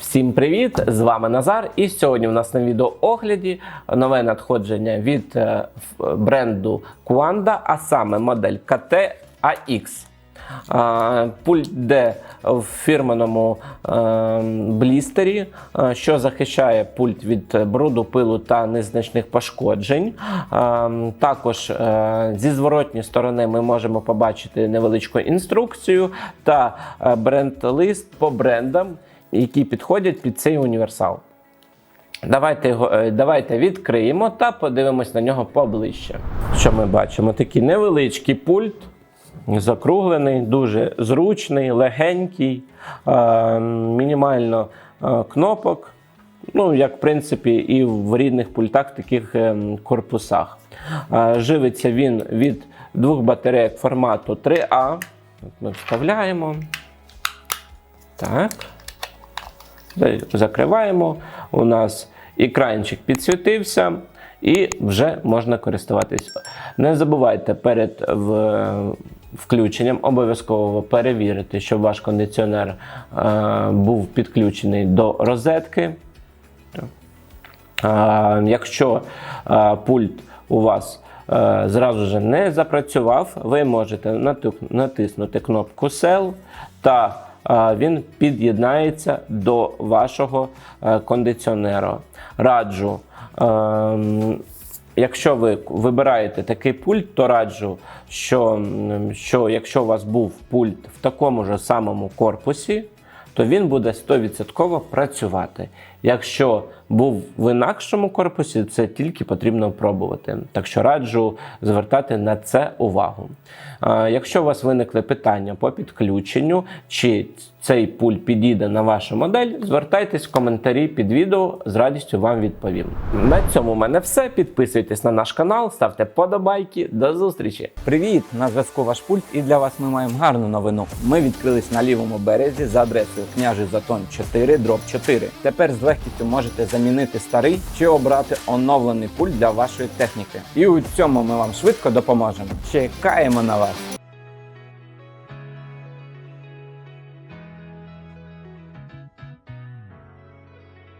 Всім привіт! З вами Назар. І сьогодні у нас на відеоогляді нове надходження від е, бренду Quanda, а саме модель KT AX. Пульт йде в фірменому е, блістері, е, що захищає пульт від бруду, пилу та незначних пошкоджень. Також зі зворотньої сторони ми можемо побачити невеличку інструкцію та бренд-лист по брендам, які підходять під цей універсал. Давайте, е, давайте відкриємо та подивимось на нього поближче. Що ми бачимо? Такий невеличкий пульт, закруглений, дуже зручний, легенький, е, мінімально е, кнопок. Ну, як в принципі, і в рідних пультах, таких ем, корпусах. Е, Живиться він від двох батарейок формату 3А. От Ми вставляємо. Так. Закриваємо. У нас екранчик підсвітився і вже можна користуватись. Не забувайте перед включенням обов'язково перевірити, щоб ваш кондиціонер е, був підключений до розетки. Якщо а, пульт у вас е, зразу ж не запрацював, ви можете натиснути кнопку Sell та він під'єднається до вашого е, кондиціонера. Раджу. ем, Якщо ви вибираєте такий пульт, то раджу, що, що якщо у вас був пульт в такому ж самому корпусі, то він буде 100% працювати. Якщо був в інакшому корпусі, це тільки потрібно пробувати. Так що раджу звертати на це увагу. Якщо у вас виникли питання по підключенню, чи цей пульт підійде на вашу модель, звертайтесь в коментарі під відео, з радістю вам відповім. На цьому в мене все. Підписуйтесь на наш канал, ставте подобайки. До зустрічі! Привіт! На зв'язку ваш пульт, і для вас ми маємо гарну новину. Ми відкрились на лівому березі за адресою княжий Затон 4 дроб 4. Тепер з легкістю можете замінити старий чи обрати оновлений пульт для вашої техніки. І у цьому ми вам швидко допоможемо. Чекаємо на вас!